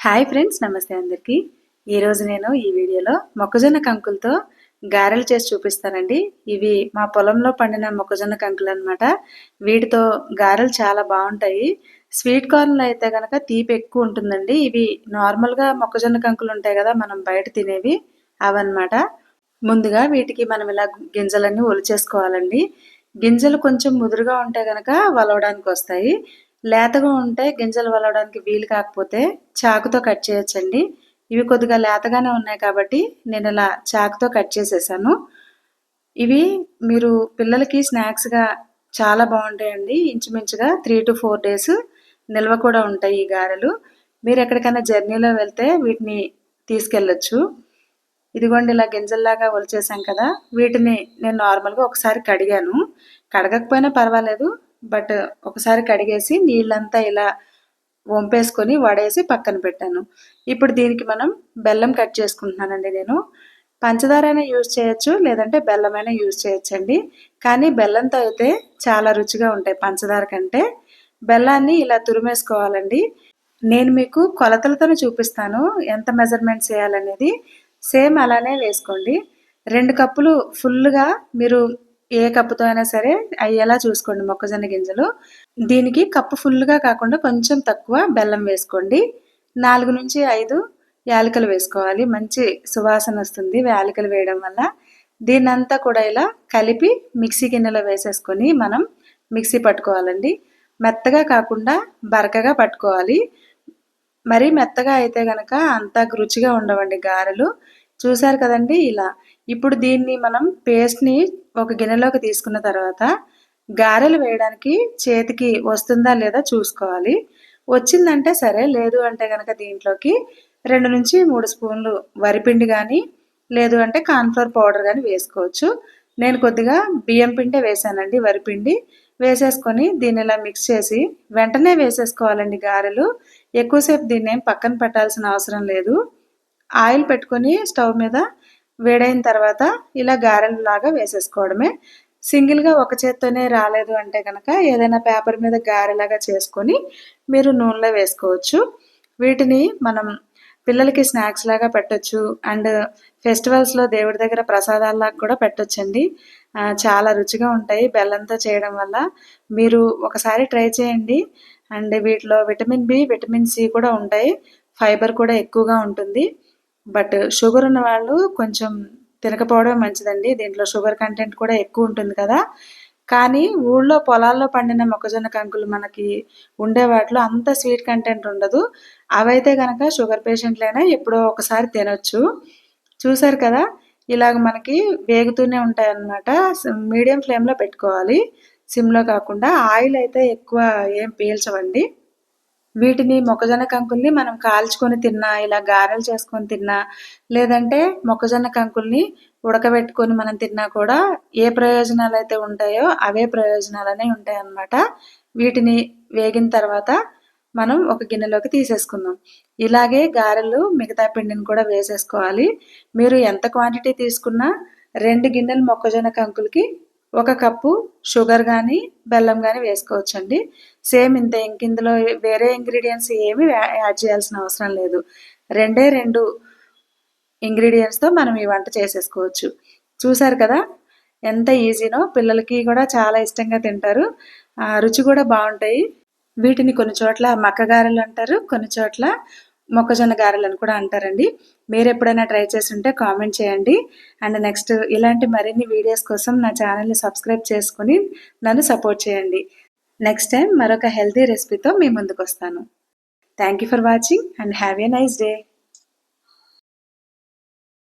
Hi friends నమస్తే అందరికీ. ఈరోజు నేను ఈ వీడియోలో మొక్కజొన్న కంకులతో గారెలు చేసి చూపిస్తానండి. ఇవి మా పొలంలో పండిన మొక్కజొన్న కంకులు అనమాట వీటితో గారెలు చాలా బాగుంటాయి. స్వీట్ కార్న్లో అయితే కనుక తీపి ఎక్కువ ఉంటుందండి. ఇవి నార్మల్గా మొక్కజొన్న కంకులు ఉంటాయి కదా మనం బయట తినేవి అవన్నమాట. ముందుగా వీటికి మనం ఇలా గింజలన్నీ ఒలిచేసుకోవాలండి. గింజలు కొంచెం ముదురుగా ఉంటే కనుక వలవడానికి వస్తాయి. లేతగా ఉంటే గింజలు వలవడానికి వీలు కాకపోతే చాకుతో కట్ చేయొచ్చండి. ఇవి కొద్దిగా లేతగానే ఉన్నాయి కాబట్టి నేను ఇలా చాకుతో కట్ చేసేసాను. ఇవి మీరు పిల్లలకి స్నాక్స్గా చాలా బాగుంటాయండి. ఇంచుమించుగా త్రీ టు ఫోర్ డేస్ నిల్వ కూడా ఉంటాయి ఈ గారెలు. మీరు ఎక్కడికైనా జర్నీలో వెళ్తే వీటిని తీసుకెళ్ళొచ్చు. ఇదిగోండి ఇలా గింజల్లాగా ఒలిచేసాం కదా. వీటిని నేను నార్మల్గా ఒకసారి కడిగాను. కడగకపోయినా పర్వాలేదు. బట్ ఒకసారి కడిగేసి నీళ్ళంతా ఇలా వంపేసుకొని వడేసి పక్కన పెట్టాను. ఇప్పుడు దీనికి మనం బెల్లం కట్ చేసుకుంటున్నానండి నేను. పంచదార అయినా యూజ్ చేయొచ్చు లేదంటే బెల్లం అయినా యూజ్ చేయొచ్చండి. కానీ బెల్లంతో అయితే చాలా రుచిగా ఉంటాయి పంచదార కంటే. బెల్లాన్ని ఇలా తురిమేసుకోవాలండి. నేను మీకు కొలతలతోనే చూపిస్తాను ఎంత మెజర్మెంట్స్ చేయాలనేది సేమ్ అలానే వేసుకోండి. రెండు కప్పులు ఫుల్గా మీరు ఏ కప్పుతో అయినా సరే అయ్యేలా చూసుకోండి మొక్కజొన్న గింజలు. దీనికి కప్పు ఫుల్గా కాకుండా కొంచెం తక్కువ బెల్లం వేసుకోండి. నాలుగు నుంచి ఐదు యాలకలు వేసుకోవాలి. మంచి సువాసన వస్తుంది యాలకలు వేయడం వల్ల. దీన్నంతా కూడా ఇలా కలిపి మిక్సీ గిన్నెలో వేసేసుకొని మనం మిక్సీ పట్టుకోవాలండి. మెత్తగా కాకుండా బరకగా పట్టుకోవాలి. మరి మెత్తగా అయితే కనుక అంత రుచిగా ఉండవండి గారెలు. చూసారు కదండి ఇలా. ఇప్పుడు దీన్ని మనం పేస్ట్ని ఒక గిన్నెలోకి తీసుకున్న తర్వాత గారెలు వేయడానికి చేతికి వస్తుందా లేదా చూసుకోవాలి. వచ్చిందంటే సరే లేదు అంటే కనుక దీంట్లోకి రెండు నుంచి మూడు స్పూన్లు వరిపిండి కానీ లేదు అంటే కార్న్ఫ్లవర్ పౌడర్ కానీ వేసుకోవచ్చు. నేను కొద్దిగా బియ్యం పిండే వేసానండి వరిపిండి. వేసేసుకొని దీన్ని ఇలా మిక్స్ చేసి వెంటనే వేసేసుకోవాలండి గారెలు. ఎక్కువసేపు దీన్ని ఏం పక్కన పెట్టాల్సిన అవసరం లేదు. ఆయిల్ పెట్టుకొని స్టవ్ మీద వేడైన తర్వాత ఇలా గారెలు లాగా వేసేసుకోవడమే. సింగిల్గా ఒక చేత్తోనే రాలేదు అంటే కనుక ఏదైనా పేపర్ మీద గారెలాగా చేసుకొని మీరు నూనెలో వేసుకోవచ్చు. వీటిని మనం పిల్లలకి స్నాక్స్ లాగా పెట్టచ్చు. అండ్ ఫెస్టివల్స్లో దేవుడి దగ్గర ప్రసాదాల్లాగా కూడా పెట్టొచ్చండి. చాలా రుచిగా ఉంటాయి. బెల్లంతో చేయడం వల్ల మీరు ఒకసారి ట్రై చేయండి. అండ్ వీటిలో విటమిన్ బి విటమిన్ సి కూడా ఉంటాయి. ఫైబర్ కూడా ఎక్కువగా ఉంటుంది. బట్ షుగర్ ఉన్న వాళ్ళు కొంచెం తినకపోవడం మంచిదండి. దీంట్లో షుగర్ కంటెంట్ కూడా ఎక్కువ ఉంటుంది కదా. కానీ ఊళ్ళో పొలాల్లో పండిన మొక్కజొన్న కంకులు మనకి ఉండే వాటిలో అంత స్వీట్ కంటెంట్ ఉండదు. అవైతే కనుక షుగర్ పేషెంట్లైనా ఎప్పుడో ఒకసారి తినొచ్చు. చూసారు కదా ఇలాగ మనకి వేగుతూనే ఉంటాయి అన్నమాట మీడియం ఫ్లేమ్లో పెట్టుకోవాలి. సిమ్లో కాకుండా ఆయిల్ అయితే ఎక్కువ ఏం పీల్చవండి. వీటిని మొక్కజొన్న కంకుల్ని మనం కాల్చుకొని తిన్నా ఇలా గారెలు చేసుకొని తిన్నా లేదంటే మొక్కజొన్న కంకుల్ని ఉడకబెట్టుకొని మనం తిన్నా కూడా ఏ ప్రయోజనాలు అయితే ఉంటాయో అవే ప్రయోజనాలనే ఉంటాయి అన్నమాట వీటిని వేగిన తర్వాత మనం ఒక గిన్నెలోకి తీసేసుకుందాం. ఇలాగే గారెలు మిగతా పిండిని కూడా వేసేసుకోవాలి. మీరు ఎంత క్వాంటిటీ తీసుకున్నా రెండు గిన్నెలు మొక్కజొన్న కంకులకి ఒక కప్పు షుగర్ కానీ బెల్లం కానీ వేసుకోవచ్చండి. సేమ్ ఇంత ఇంక ఇందులో వేరే ఇంగ్రీడియంట్స్ ఏమి యాడ్ చేయాల్సిన అవసరం లేదు. రెండే రెండు ఇంగ్రీడియంట్స్తో మనం ఈ వంట చేసేసుకోవచ్చు. చూసారు కదా? ఎంత ఈజీనో! పిల్లలకి కూడా చాలా ఇష్టంగా తింటారు. రుచి కూడా బాగుంటాయి. వీటిని కొన్ని చోట్ల మక్కగారెలు అంటారు కొన్ని చోట్ల మొక్కజొన్న గారెలు అని కూడా అంటారండి. మీరు ఎప్పుడైనా ట్రై చేసి ఉంటే కామెంట్ చేయండి. అండ్ నెక్స్ట్ ఇలాంటి మరిన్ని వీడియోస్ కోసం నా ఛానల్ని సబ్స్క్రైబ్ చేసుకుని నన్ను సపోర్ట్ చేయండి. నెక్స్ట్ టైం మరొక హెల్తీ రెసిపీతో మీ ముందుకు వస్తాను thank you for watching and have a nice day.